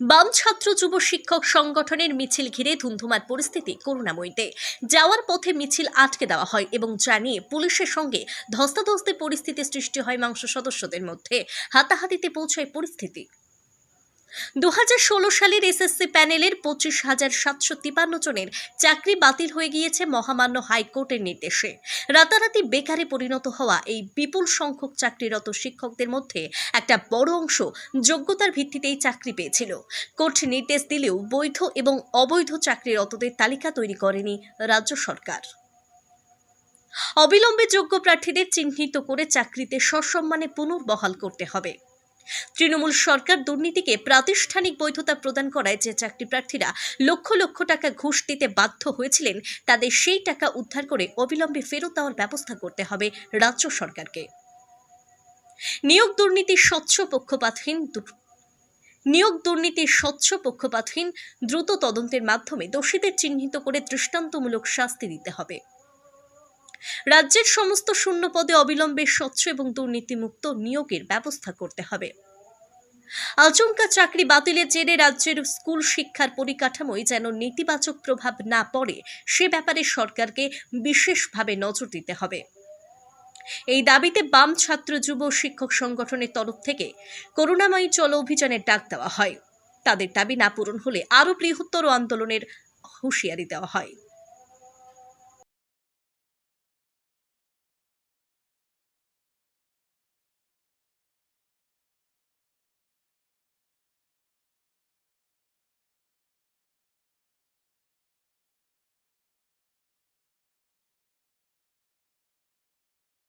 বাম ছাত্র যুব শিক্ষক সংগঠনের মিছিল ঘিরে ধুন্ধুমার পরিস্থিতি করুণাময়ীতে। যাওয়ার পথে মিছিল আটকে দেওয়া হয় এবং জানিয়ে পুলিশের সঙ্গে ধস্তাধস্তি পরিস্থিতি সৃষ্টি হয় মাংস সদস্যদের মধ্যে। হাতাহাতিতে পৌঁছায় পরিস্থিতি। দু হাজার ষোলো সালের এসএসসি প্যানেলের পঁচিশ হাজার সাতশো তিপান্ন জনের চাকরি বাতিল হয়ে গিয়েছে মহামান্য হাইকোর্টের নির্দেশে। রাতারাতি বেকারে পরিণত হওয়া এই বিপুল সংখ্যক চাকরিরত শিক্ষকদের মধ্যে একটা বড় অংশ যোগ্যতার ভিত্তিতেই চাকরি পেয়েছিল। কোর্ট নির্দেশ দিলেও বৈধ এবং অবৈধ চাকরিরতদের তালিকা তৈরি করেনি রাজ্য সরকার। অবিলম্বে যোগ্য প্রার্থীদের চিহ্নিত করে চাকরিতে সসম্মানে পুনর্বহাল করতে হবে। তৃণমূল সরকার দুর্নীতিকে প্রাতিষ্ঠানিক বৈধতা প্রদান করায় যে চাকরি প্রার্থীরা লক্ষ লক্ষ টাকা ঘুষ দিতে বাধ্য হয়েছিলেন, তাদের সেই টাকা উদ্ধার করে অবিলম্বে ফেরত দেওয়ার ব্যবস্থা করতে হবে রাজ্য সরকারকে। নিয়োগ দুর্নীতি স্বচ্ছ পক্ষপাতহীন নিয়োগ দুর্নীতির স্বচ্ছ পক্ষপাতহীন দ্রুত তদন্তের মাধ্যমে দোষীদের চিহ্নিত করে দৃষ্টান্তমূলক শাস্তি দিতে হবে। রাজ্যের সমস্ত শূন্য পদে অবিলম্বে স্বচ্ছ এবং দুর্নীতিমুক্ত নিয়োগের ব্যবস্থা করতে হবে। আচমকা চাকরি বাতিলের জেরে রাজ্যের স্কুল শিক্ষার পরিকাঠামোয় যেন নেতিবাচক প্রভাব না পড়ে, সে ব্যাপারে সরকারকে বিশেষভাবে নজর দিতে হবে। এই দাবিতে বাম ছাত্র যুব শিক্ষক সংগঠনের তরফ থেকে করুণাময়ী চল অভিযানের ডাক দেওয়া হয়। তাদের দাবি না পূরণ হলে আরও বৃহত্তর আন্দোলনের হুঁশিয়ারি দেওয়া হয়।